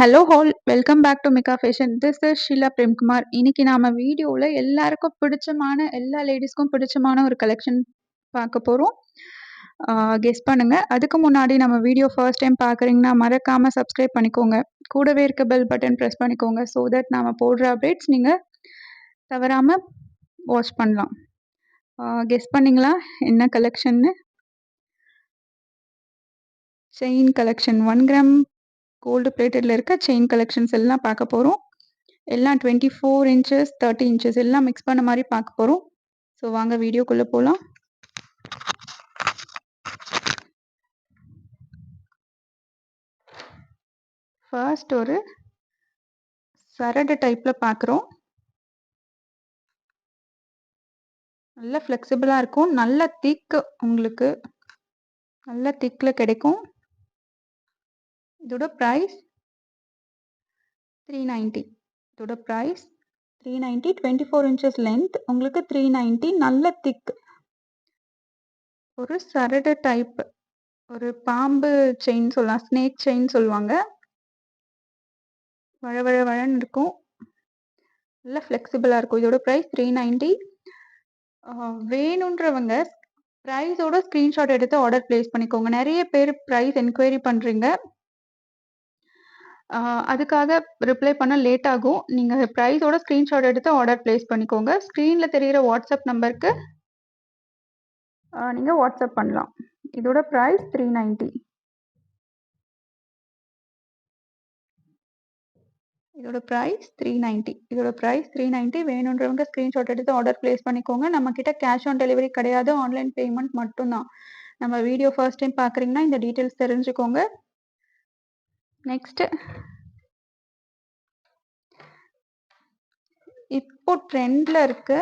Hello all welcome back to Mika fashion this is Sheela Premkumar இன்னைக்கு நாம வீடியோவில் எல்லாருக்கும் பிடிச்சமான எல்லா லேடிஸ்க்கும் பிடிச்சமான ஒரு கலெக்ஷன் பார்க்க போகிறோம் கெஸ் பண்ணுங்க. அதுக்கு முன்னாடி நம்ம வீடியோ ஃபர்ஸ்ட் டைம் பார்க்குறீங்கன்னா மறக்காமல் சப்ஸ்கிரைப் பண்ணிக்கோங்க. கூடவே இருக்க பெல் பட்டன் ப்ரெஸ் பண்ணிக்கோங்க ஸோ தட் நாம போடுற அப்டேட்ஸ் நீங்கள் தவறாமல் வாட்ச் பண்ணலாம். கெஸ் பண்ணீங்களா? என்ன கலெக்ஷன்னு chain collection one gram gold பிளேட்டடில் இருக்க செயின் கலெக்ஷன்ஸ் எல்லாம் பார்க்க போகிறோம் எல்லாம் twenty four inches thirty inches எல்லாம் மிக்ஸ் பண்ண மாதிரி பார்க்க போகிறோம் ஸோ வாங்க வீடியோக்குள்ளே போகலாம் ஃபர்ஸ்ட் ஒரு சரடு டைப்பில் பார்க்குறோம். நல்ல ஃப்ளெக்சிபிளாக இருக்கும். நல்ல திக்கு உங்களுக்கு நல்ல திக்கில் கிடைக்கும். இதோட ப்ரைஸ் த்ரீ நைன்ட்டி இதோட price three ninety twenty four inches length உங்களுக்கு த்ரீ நைன்ட்டி நல்ல திக் ஒரு சரடு டைப் ஒரு பாம்பு செயின் சொல்லலாம் ஸ்னேக் செயின் சொல்லுவாங்க. வழ வழ வழன்னு இருக்கும். நல்ல ஃப்ளெக்சிபிளாக இருக்கும். இதோட ப்ரைஸ் த்ரீ நைன்ட்டி வேணுன்றவங்க ப்ரைஸோட ஸ்க்ரீன்ஷாட் எடுத்து ஆர்டர் ப்ளேஸ் பண்ணிக்கோங்க. நிறைய பேர் ப்ரைஸ் என்கொயரி பண்ணுறீங்க அதுக்காக ரிப்ளை பண்ண லேட் ஆகும். நீங்கள் ப்ரைஸோட ஸ்க்ரீன்ஷாட் எடுத்து ஆர்டர் ப்ளேஸ் பண்ணிக்கோங்க. ஸ்க்ரீனில் தெரிகிற வாட்ஸ்அப் நம்பருக்கு நீங்கள் வாட்ஸ்அப் பண்ணலாம். இதோட ப்ரைஸ் த்ரீ நைன்ட்டி இதோட ப்ரைஸ் த்ரீ நைன்ட்டி இதோட ப்ரைஸ் த்ரீ நைன்ட்டி வேணுன்றவங்க ஸ்க்ரீன்ஷாட் எடுத்து ஆர்டர் ப்ளேஸ் பண்ணிக்கோங்க. நம்ம கிட்ட கேஷ் ஆன் டெலிவரி கிடையாது. ஆன்லைன் பேமெண்ட் மட்டும்தான். நம்ம வீடியோ ஃபர்ஸ்ட் டைம் பார்க்குறீங்கன்னா இந்த டீட்டெயில்ஸ் தெரிஞ்சுக்கோங்க. நெக்ஸ்ட் இப்போ ட்ரெண்ட்ல இருக்கு.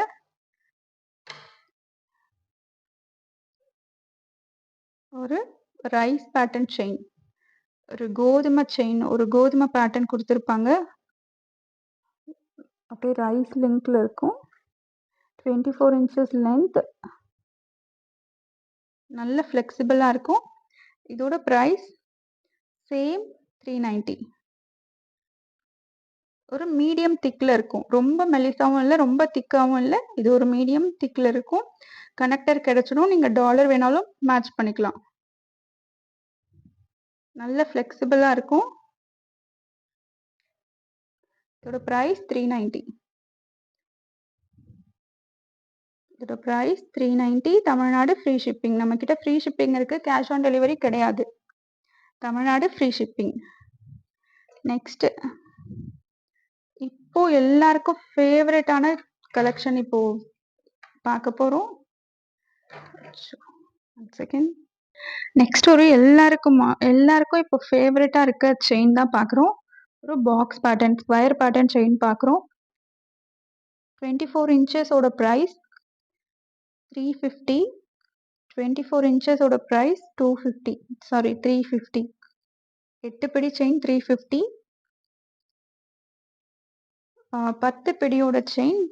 ஒரு ரைஸ் பேட்டர்ன் செயின் ஒரு கோதுமை செயின் ஒரு கோதுமை பேட்டர்ன் கொடுத்துருப்பாங்க. அப்படியே ரைஸ் லிங்க்ல இருக்கும். டுவெண்ட்டி ஃபோர் இன்ச்சஸ் லென்த் நல்ல ஃப்ளெக்சிபிளாக இருக்கும். இதோட ப்ரைஸ் சேம் த்ரீ நைன்ட்டி ஒரு மீடியம் திக்கில் இருக்கும். ரொம்ப மெலிசாவும் இல்லை ரொம்ப திக்காகவும் இல்லை. இது ஒரு மீடியம் திக்கில் இருக்கும். கனெக்டர் கிடைச்சிடும். நீங்கள் டாலர் வேணாலும் மேட்ச் பண்ணிக்கலாம். நல்ல ஃப்ளெக்சிபிளாக இருக்கும். இதோட ப்ரைஸ் த்ரீ நைன்ட்டி இதோட price three ninety Tamil Nadu free shipping நம்மக்கிட்ட ஃப்ரீ ஷிப்பிங் இருக்குது கேஷ் ஆன் டெலிவரி கிடையாது. தமிழ்நாடு ஃப்ரீ ஷிப்பிங் நெக்ஸ்ட்டு இப்போ எல்லாருக்கும் ஃபேவரட்டான கலெக்ஷன் இப்போ பார்க்க போகிறோம் செகண்ட் நெக்ஸ்ட் ஒரு எல்லாருக்கும் எல்லாருக்கும் இப்போ ஃபேவரட்டாக இருக்க செயின் தான் பார்க்குறோம். ஒரு box pattern square pattern chain பார்க்குறோம். Twenty four இன்ச்சஸோட price three fifty twenty four இன்ச்சஸோட price two fifty sorry three fifty எட்டு பிடி செயின் த்ரீ ஃபிஃப்டி பத்து பிடியோட செயின்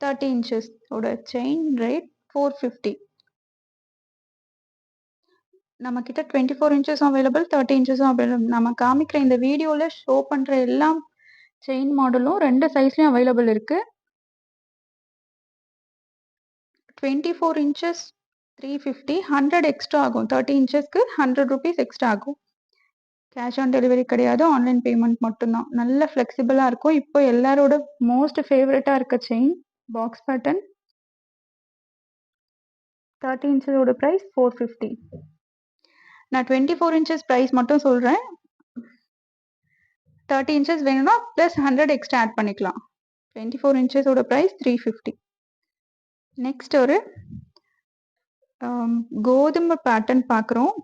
தேர்ட்டி இன்ச்சஸ் ஓட செயின் ரேட் ஃபோர் ஃபிஃப்டி நம்ம கிட்ட டுவெண்ட்டி ஃபோர் இன்ச்சஸும் அவைலபிள் தேர்ட்டி இன்ச்சஸும் அவைலபிள் நம்ம காமிக்கிற இந்த வீடியோவில் ஷோ பண்ணுற எல்லா செயின் மாடலும் ரெண்டு சைஸ்லையும் அவைலபிள் இருக்குது twenty four inches three fifty hundred extra ஆகும். தேர்ட்டி இன்ச்சஸ்க்கு ஹண்ட்ரட் ருபீஸ் எக்ஸ்ட்ரா ஆகும். கேஷ் ஆன் டெலிவரி கிடையாது. ஆன்லைன் பேமெண்ட் மட்டும்தான். நல்ல ஃப்ளெக்சிபிளாக இருக்கும். இப்போ எல்லாரோட மோஸ்ட் ஃபேவரட்டாக இருக்க செயின் பாக்ஸ் பேட்டர்ன் தேர்ட்டி இன்ச்சஸோட ப்ரைஸ் ஃபோர் ஃபிஃப்டி நான் டுவெண்ட்டி ஃபோர் இன்ச்சஸ் ப்ரைஸ் மட்டும் சொல்கிறேன் தேர்ட்டி இன்ச்சஸ் வேணும்னா ப்ளஸ் ஹண்ட்ரட் எக்ஸ்ட்ரா ஆட் பண்ணிக்கலாம். டுவெண்ட்டி ஃபோர் இன்ச்சஸோட ப்ரைஸ் த்ரீ ஃபிஃப்டி நெக்ஸ்ட் ஒரு um, கோதுமை பேட்டர்ன் பார்க்குறோம்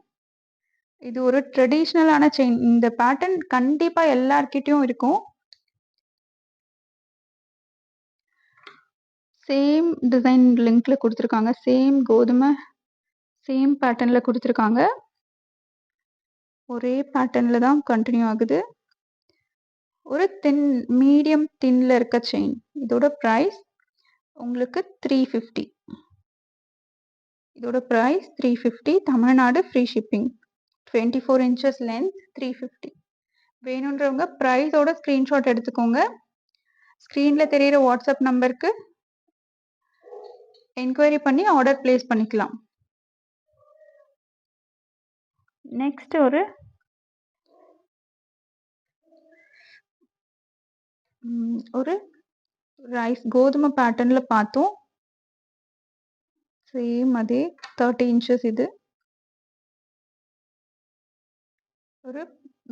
இது ஒரு ட்ரெடிஷ்னலான செயின் இந்த பேட்டர்ன் கண்டிப்பாக எல்லார்கிட்டையும் இருக்கும். சேம் டிசைன் லிங்க்ல கொடுத்துருக்காங்க. சேம் கோதுமை சேம் பேட்டர்னில் கொடுத்துருக்காங்க. ஒரே பேட்டர்னில் தான் கண்டினியூ ஆகுது. ஒரு தின் மீடியம் தின்ல இருக்க செயின் இதோட ப்ரைஸ் உங்களுக்கு த்ரீ ஃபிஃப்டி இதோட price three fifty Tamil Nadu free shipping twenty four inches length three fifty வேணுன்றவங்க ப்ரைஸோட ஸ்க்ரீன்ஷாட் எடுத்துக்கோங்க. ஸ்க்ரீனில் தெரிகிற வாட்ஸ்அப் நம்பருக்கு என்கொயரி பண்ணி ஆர்டர் ப்ளேஸ் பண்ணிக்கலாம். நெக்ஸ்ட் ஒரு ஒரு ரைஸ் கோதுமை பேட்டர்ன்ல பார்த்தோம். சேம் அதே தேர்ட்டி இன்ச்சஸ் இது. ஒரு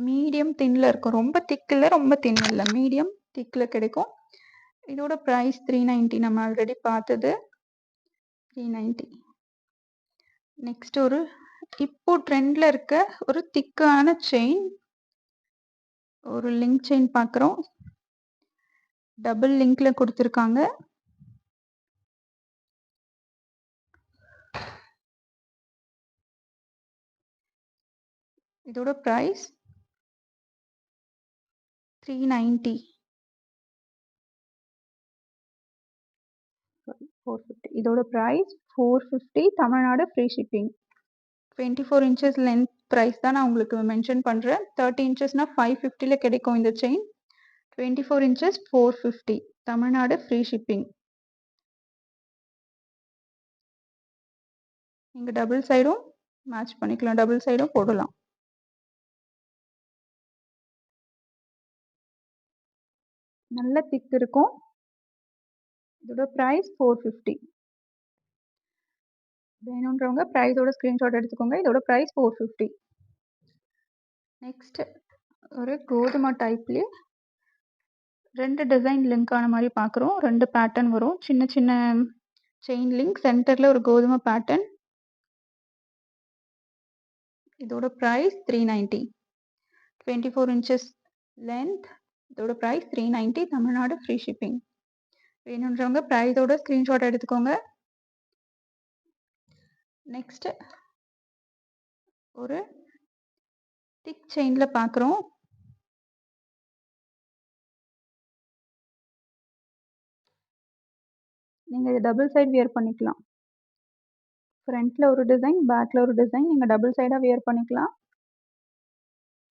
மீடியம் தின்ல இருக்கும். ரொம்ப திக்கில் ரொம்ப தின் இல்லை. மீடியம் திக்கில் கிடைக்கும். இதோட ப்ரைஸ் த்ரீ நைன்ட்டி நம்ம ஆல்ரெடி பார்த்தது த்ரீ நைன்ட்டி நெக்ஸ்ட் ஒரு இப்போ ட்ரெண்டில் இருக்க ஒரு திக்கான செயின் ஒரு லிங்க் செயின் பார்க்குறோம். டபுள் லிங்க்ல கொடுத்துருக்காங்க. இதோட price three ninety four fifty இதோட price four fifty Tamil Nadu free shipping twenty four inches length price தான் நான் உங்களுக்கு மென்ஷன் பண்ணுறேன் தேர்ட்டி இன்ச்சஸ்னால் ஃபைவ் ஃபிஃப்டியில் கிடைக்கும் இந்த chain twenty four inches four fifty Tamil Nadu free shipping நீங்கள் டபுள் சைடும் மேட்ச் பண்ணிக்கலாம். டபுள் சைடும் போடலாம். நல்ல திக் இருக்கும். இதோட ப்ரைஸ் ஃபோர் ஃபிஃப்டி வேணுன்றவங்க ப்ரைஸோட ஸ்க்ரீன்ஷாட் எடுத்துக்கோங்க. இதோட ப்ரைஸ் ஃபோர் ஃபிஃப்டி நெக்ஸ்ட் ஒரு கோதுமை டைப்லேயே ரெண்டு டிசைன் லிங்க் ஆன மாதிரி பார்க்குறோம் ரெண்டு பேட்டர்ன் வரும். சின்ன சின்ன செயின் லிங்க் சென்டரில் ஒரு கோதுமை பேட்டர்ன் இதோட price three ninety twenty four inches length இதோட price three ninety Tamil Nadu free shipping வேணுன்றவங்க ப்ரைஸோட ஸ்க்ரீன்ஷாட் எடுத்துக்கோங்க. நெக்ஸ்ட்டு ஒரு திக் செயினில் பார்க்குறோம் நீங்கள் இது டபுள் சைடு வியர் பண்ணிக்கலாம். ஃப்ரண்ட்டில் ஒரு டிசைன் பேக்கில் ஒரு டிசைன் நீங்கள் டபுள் சைடாக வியர் பண்ணிக்கலாம்.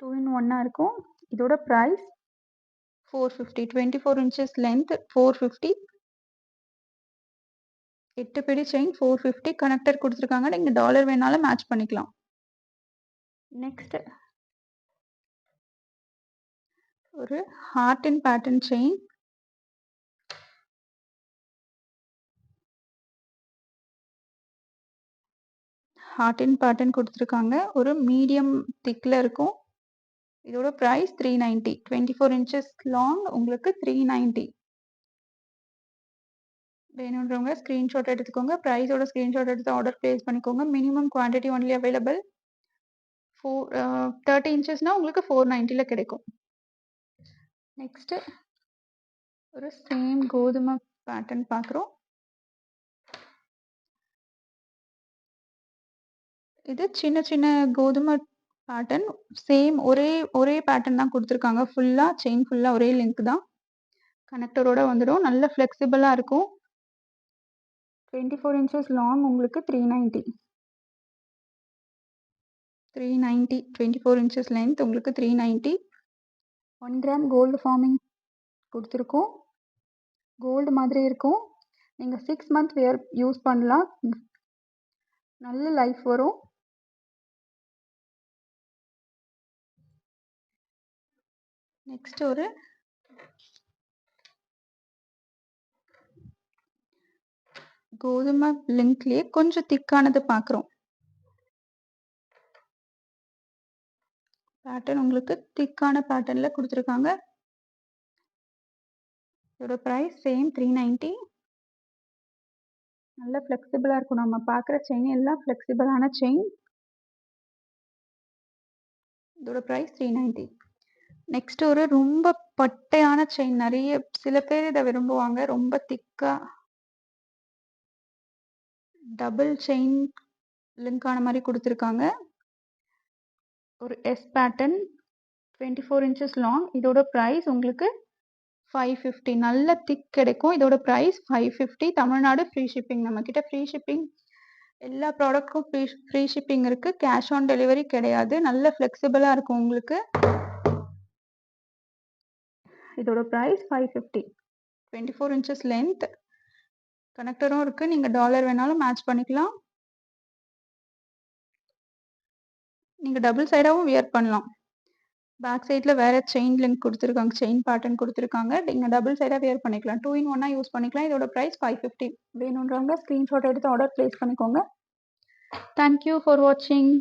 டூ இன் ஒன்னாக இருக்கும். இதோட price four fifty twenty four inches length four fifty எட்டு பிடி செயின் ஃபோர் ஃபிஃப்டி கனெக்டர் கொடுத்துருக்காங்க. நீங்கள் டாலர் வேணாலும் மேட்ச் பண்ணிக்கலாம். நெக்ஸ்ட் ஒரு heart and pattern chain heart and pattern கொடுத்துருக்காங்க. ஒரு மீடியம் திக்கில் இருக்கும். இதோட price three ninety twenty four inches long உங்களுக்கு த்ரீ நைன்ட்டி வேணுன்றவங்க ஸ்க்ரீன்ஷாட் எடுத்துக்கோங்க. ப்ரைஸோட ஸ்க்ரீன்ஷாட் எடுத்து ஆர்டர் ப்ளேஸ் பண்ணிக்கோங்க. Minimum quantity only available four thirty இன்ச்சஸ்னால் உங்களுக்கு ஃபோர் நைன்ட்டியில் கிடைக்கும். நெக்ஸ்ட்டு ஒரு சேம் கோதுமை பேட்டர்ன் பார்க்குறோம். இது சின்ன சின்ன கோதுமை பேட்டர்ன் சேம் ஒரே ஒரே பேட்டர்ன் தான் கொடுத்துருக்காங்க. ஃபுல்லாக செயின் ஃபுல்லாக ஒரே லிங்க் தான். கனெக்டரோட வந்துடும். நல்ல ஃப்ளெக்சிபிளாக இருக்கும். டுவெண்ட்டி ஃபோர் இன்ச்சஸ் லாங் உங்களுக்கு three ninety three ninety twenty four inches length உங்களுக்கு three ninety one gram gold forming கொடுத்துருக்கோம். கோல்டு மாதிரி இருக்கும். நீங்கள் சிக்ஸ் மந்த் வியர் யூஸ் பண்ணலாம். நல்ல லைஃப் வரும். நெக்ஸ்ட் ஒரு கோதுமை லிங்க்லேயே கொஞ்சம் திக்கானது பார்க்குறோம். பேட்டர்ன் உங்களுக்கு திக்கான பேட்டர்னில் கொடுத்துருக்காங்க. இதோட ப்ரைஸ் சேம் த்ரீ நைன்ட்டி நல்லா ஃப்ளெக்சிபிளாக இருக்கும். நம்ம பார்க்குற செயின் எல்லாம் ஃப்ளெக்சிபிளான செயின் இதோட ப்ரைஸ் த்ரீ நைன்ட்டி நெக்ஸ்ட் ஒரு ரொம்ப பட்டையான செயின் நிறைய சில பேர் இதை விரும்புவாங்க. ரொம்ப திக்காக டபுள் செயின் லிங்க் ஆன மாதிரி கொடுத்துருக்காங்க. ஒரு S pattern twenty four inches long இதோட ப்ரைஸ் உங்களுக்கு ஃபைவ் ஃபிஃப்டி நல்ல திக் கிடைக்கும். இதோட price five fifty Tamil Nadu free shipping நம்மக்கிட்ட ஃப்ரீ ஷிப்பிங் எல்லா ப்ராடக்ட்க்கும் ஃப்ரீ ஃப்ரீ ஷிப்பிங் இருக்குது கேஷ் ஆன் டெலிவரி கிடையாது. நல்ல ஃப்ளெக்சிபிளாக இருக்கும் உங்களுக்கு. இதோட price five fifty twenty four inches length கனெக்டரும் இருக்குது நீங்கள் டாலர் வேணாலும் மேட்ச் பண்ணிக்கலாம். நீங்கள் டபுள் சைடாகவும் வியர் பண்ணலாம். பேக் சைடில் வேறு செயின் லிங்க் கொடுத்துருக்காங்க. செயின் பேட்டர்ன் கொடுத்துருக்காங்க. நீங்கள் டபுள் சைடாக வியர் பண்ணிக்கலாம். டூ இன் ஒன்னாக யூஸ் பண்ணிக்கலாம். இதோட ப்ரைஸ் ஃபைவ் ஃபிஃப்டி வேணுன்றவங்க ஸ்க்ரீன்ஷாட் எடுத்து ஆர்டர் ப்ளேஸ் பண்ணிக்கோங்க. தேங்க்யூ ஃபார் வாட்சிங்